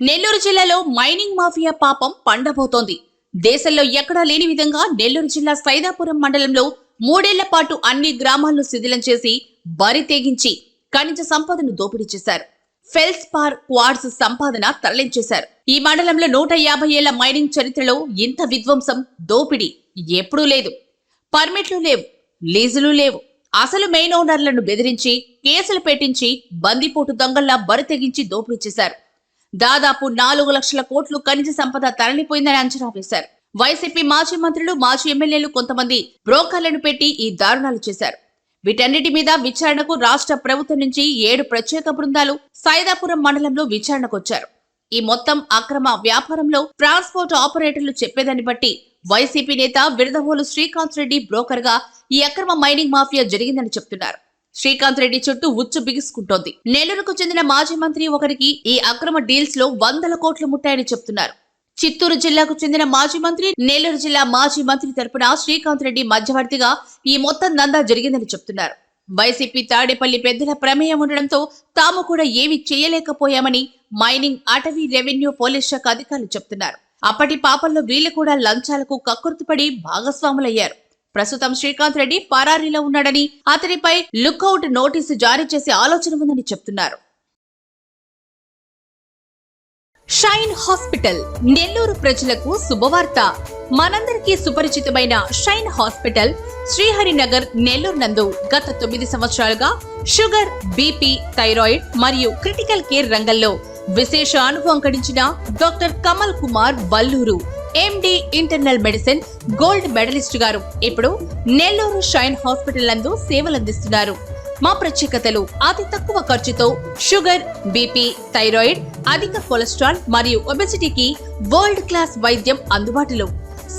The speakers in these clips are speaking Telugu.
నెల్లూరు జిల్లాలో మైనింగ్ మాఫియా పాపం పండబోతోంది. దేశంలో ఎక్కడా లేని విధంగా నెల్లూరు జిల్లా సైదాపురం మండలంలో మూడేళ్ళ పాటు అన్ని గ్రామాలను శిథిలం చేసి బరి తెగించి ఖనిజ సంపదను దోపిడీ చేశారు. ఫెల్స్ పార్ క్వార్డ్స్ సంపాదన తరలించేశారు. ఈ మండలంలో నూట యాభై ఏళ్ళ మైనింగ్ చరిత్రలో ఇంత విధ్వంసం దోపిడీ ఎప్పుడూ లేదు. పర్మిట్లు లేవు లీజులు లేవు. అసలు మెయిన్ ఓనర్లను బెదిరించి కేసులు పెట్టించి బందిపోటు దొంగల్లా బరి తెగించి దోపిడీ చేశారు. దాదాపు నాలుగు లక్షల కోట్లు ఖనిజ సంపద తరలిపోయిందని అంచనా వేశారు. వైసీపీ మాజీ మంత్రులు మాజీ ఎమ్మెల్యేలు కొంతమంది బ్రోకర్లను పెట్టి ఈ దారుణాలు చేశారు. వీటన్నిటి మీద విచారణకు రాష్ట్ర ప్రభుత్వం నుంచి ఏడు ప్రత్యేక బృందాలు సైదాపురం మండలంలో విచారణకొచ్చారు. ఈ మొత్తం అక్రమ వ్యాపారంలో ట్రాన్స్పోర్ట్ ఆపరేటర్లు చెప్పేదాన్ని బట్టి వైసీపీ నేత విరదవోలు శ్రీకాంత్ రెడ్డి బ్రోకర్గా ఈ అక్రమ మైనింగ్ మాఫియా జరిగిందని చెప్తున్నారు. శ్రీకాంత్ రెడ్డి చుట్టూ ఉచ్చు బిగుసుకుంటోంది. నెల్లూరుకు చెందిన మాజీ మంత్రి ఒకరికి ఈ అక్రమ డీల్స్లో వందల కోట్లు ముట్టాయని చెప్తున్నారు. చిత్తూరు జిల్లాకు చెందిన మాజీ మంత్రి నెల్లూరు జిల్లా మాజీ మంత్రి తరపున శ్రీకాంత్ రెడ్డి మధ్యవర్తిగా ఈ మొత్తం దందా జరిగిందని చెప్తున్నారు. వైసీపీ తాడేపల్లి పెద్దల ప్రమేయం ఉండడంతో తాము కూడా ఏమీ చేయలేకపోయామని మైనింగ్ అటవీ రెవెన్యూ పోలీస్ శాఖ అధికారులు చెప్తున్నారు. అప్పటి పాపంలో వీళ్ళు కూడా లంచాలకు కక్కుర్తిపడి భాగస్వాములయ్యారు. ప్రస్తుతం శ్రీకాంత్ రెడ్డి పరారీలో ఉన్నాడని అతనిపై లుక్అవుట్ నోటీసు జారీ చేసే ఆలోచన ఉందని చెప్తున్నారు. షైన్ హాస్పిటల్ నెల్లూరు ప్రజలకు శుభవార్త. మనందరికీ సుపరిచితమైన షైన్ హాస్పిటల్ శ్రీహరినగర్ నెల్లూరు నందు గత తొమ్మిది సంవత్సరాలుగా షుగర్ బీపీ థైరాయిడ్ మరియు క్రిటికల్ కేర్ రంగంలో విశేష అనుభవం గడించిన doctor Kamal Kumar Valluru MD internal medicine gold medalist గారు. ఇప్పుడు నెల్లూరు షైన్ హాస్పిటల్ నందు సేవలందిస్తున్నారు మా ప్రత్యేకతలు అతి తక్కువ ఖర్చుతో షుగర్ బీపీ థైరాయిడ్ అధిక కొలెస్ట్రాల్ మరియు ఒబెసిటీకి వరల్డ్ క్లాస్ వైద్యం అందుబాటులో.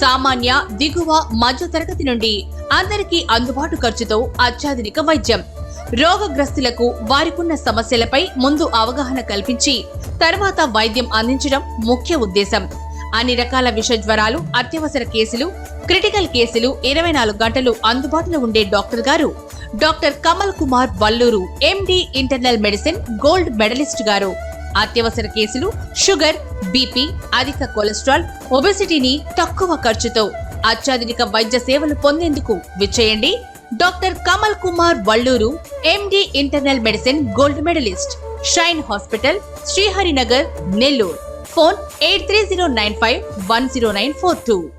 సామాన్య దిగువ మధ్య తరగతి నుండి అందరికీ అందుబాటు ఖర్చుతో అత్యాధునిక వైద్యం. రోగగ్రస్తులకు వారికున్న సమస్యలపై ముందు అవగాహన కల్పించి తర్వాత వైద్యం అందించడం ముఖ్య ఉద్దేశం. అన్ని రకాల విష జ్వరాలు అత్యవసర కేసులు క్రిటికల్ కేసులు ఇరవై నాలుగు గంటలు అందుబాటులో ఉండే డాక్టర్ గారు doctor Kamal Kumar Valluru MD internal medicine gold medalist గారు. అత్యవసర కేసులు షుగర్ బీపీ అధిక కొలెస్ట్రాల్ ఒబెసిటీని తక్కువ ఖర్చుతో అత్యాధునిక వైద్య సేవలు పొందేందుకు విచ్చేయండి. Doctor Kamal Kumar Valluru MD internal medicine gold medalist shine hospital Sriharinagar Nellore. Phone eight three zero nine five one zero nine four two.